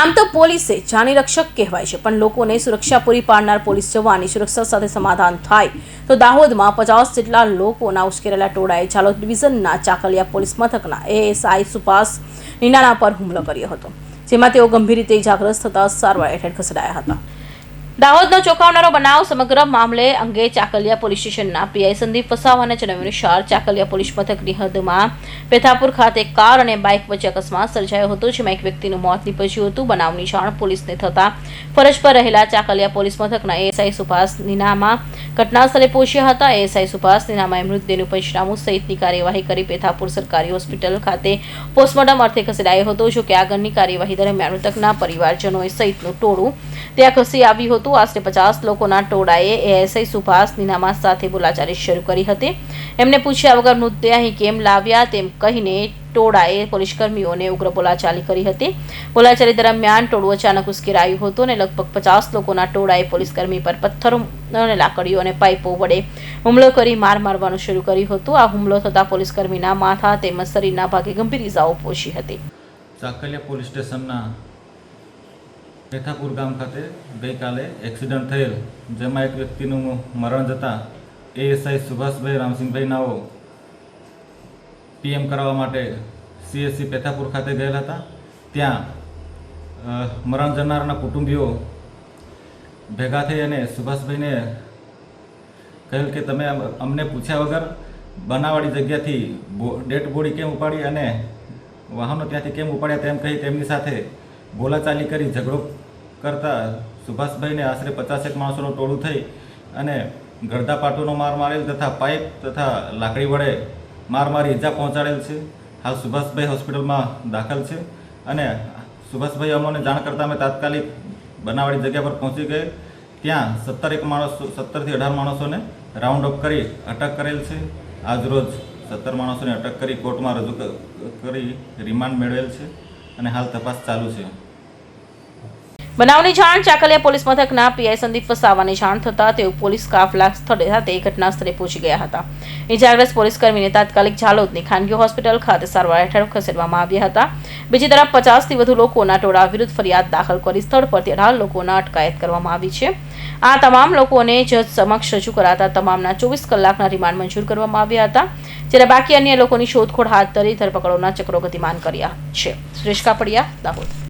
આમ તો પોલીસે જાની રક્ષક કહેવાય છે, પણ લોકોને સુરક્ષા પૂરી પાડનાર પોલીસ જવાની સુરક્ષા સાથે સમાધાન થાય. તો દાહોદમાં પચાસ જેટલા લોકોના ઉશ્કેરેલા ટોળાએ ચાલોદ ડિવિઝનના ચાકલિયા પોલીસ મથકના એએસઆઈ સુભાષ નિનાણા પર હુમલો કર્યો હતો, જેમાં તેઓ ગંભીર રીતે ઇજાગ્રસ્ત થતા સારવાર હેઠળ ખસેડાયા હતા. દાહોદનો ચોંકાવનારો બનાવ સમગ્ર મામલે અંગે ચાકલિયા પોલીસ સ્ટેશનના પીઆઈ સંદીપ વસાવાને જણાવ્યું અનુસાર ચાકલિયા પોલીસ મથકની હદમાં પેથાપુર ખાતે કાર અને બાઇક વચ્ચે અકસ્માત સર્જાયો હતો, જેમાં એક વ્યક્તિનું મોત નીપજ્યું હતું. બનાવની જાણ પોલીસને થતા ફરજ પર રહેલા ચાકલિયા પોલીસ મથકના એએસઆઈ સુભાષ નીનામા ઘટનાસ્થળે પહોંચ્યા હતા. એએસઆઈ સુભાષ નીનામાએ મૃતદેહનું પંચનામું સહિતની કાર્યવાહી કરી પેથાપુર સરકારી હોસ્પિટલ ખાતે પોસ્ટમોર્ટમ અર્થે ખસેડાયો હતો, જોકે આગળની કાર્યવાહી દરમિયાન મૃતકના પરિવારજનોએ સહિતનું ટોળું ત્યાં ખસી આવ્યું હતું આશરે પચાસ લોકોના ટોળાએ એએસઆઈ સુભાષ નીનામા સાથે બોલાચાલી શરૂ કરી હતી. એમને પૂછ્યા વગર મૃતદેહ અહીં કેમ લાવ્યા તેમ કહીને ટોળાએ પોલીસ કર્મીઓને ઉગ્ર બોલાચાલી કરી હતી. બોલાચાલી દરમિયાન ટોળું અચાનક ઉશ્કેરાયું હતું અને લગભગ પચાસ લોકોના ટોળાએ પોલીસ કર્મી પર પથ્થરો અને લાકડીઓ અને પાઇપો વડે હુમલો કરી માર મારવાનું શરૂ કર્યું હતું. આ હુમલો થતાં પોલીસ કર્મીના માથા તેમજ શરીરના ભાગે ગંભીર ઇજાઓ પહોંચી હતી. ચાકલિયા પોલીસ સ્ટેશનના પેથાપુર ગામ ખાતે ગઈકાલે એક્સિડન્ટ થયેલ, જેમાં એક વ્યક્તિનું મરણ જતાં એએસઆઈ સુભાષભાઈ રામસિંહભાઈ નાઓ પીએમ કરાવવા માટે સીએસસી પેથાપુર ખાતે ગયેલા હતા. ત્યાં મરણ જનારના કુટુંબીઓ ભેગા થઈ અને સુભાષભાઈને કહેલ કે, તમે અમને પૂછ્યા વગર બનાવાળી જગ્યાથી ડેડ બોડી કેમ ઉપાડી અને વાહનો ત્યાંથી કેમ ઉપાડ્યા તેમ કહી તેમની સાથે બોલાચાલી કરી, ઝઘડો કરતા સુભાષભાઈને આશરે પચાસેક માણસોનું ટોળું થઈ અને ગળદા પાટોનો માર મારેલ તથા પાઇપ તથા લાકડી વડે માર મારી ઈજા પહોંચાડેલ છે. હાલ સુભાષભાઈ હોસ્પિટલમાં દાખલ છે અને સુભાષભાઈ અમને જાણ કરતાં અમે તાત્કાલિક બનાવાળી જગ્યા પર પહોંચી ગયે. ત્યાં સત્તર એક માણસો, સત્તરથી અઢાર માણસોને રાઉન્ડ અપ કરી અટક કરેલ છે. આજરોજ સત્તર માણસોને અટક કરી કોર્ટમાં રજૂ કરી રિમાન્ડ મેળવેલ છે અને હાલ તપાસ ચાલુ છે. બનાવની જાણ ચાકલિયા પોલીસ મથકના પીઆઈ સંદીપ વસાવાની જાણ થતાં તેઓ પોલીસ કાફલા સ્થળે સાથે ઘટના સ્થળે પહોંચી ગયા હતા. ઇજાગ્રસ્ત પોલીસ કર્મીને તાત્કાલિક ઝાલોદની ખાનગી હોસ્પિટલ ખાતે સારવાર હેઠળ ખસેડવામાં આવ્યા હતા. બીજી તરફ પચાસથી વધુ લોકોના ટોળા વિરુદ્ધ ફરિયાદ દાખલ કરી સ્થળ પરથી અઢાર લોકોના અટકાયત કરવામાં આવી છે. આ તમામ લોકોને જજ સમક્ષ રજૂ કરાતા તમામના ચોવીસ કલાકના રિમાન્ડ મંજૂર કરવામાં આવ્યા હતા, જ્યારે બાકી અન્ય લોકોની શોધખોળ હાથ ધરી ધરપકડોના ચક્રો ગતિમાન કર્યા છે. સુરેશ કાપડિયા, દાહોદ.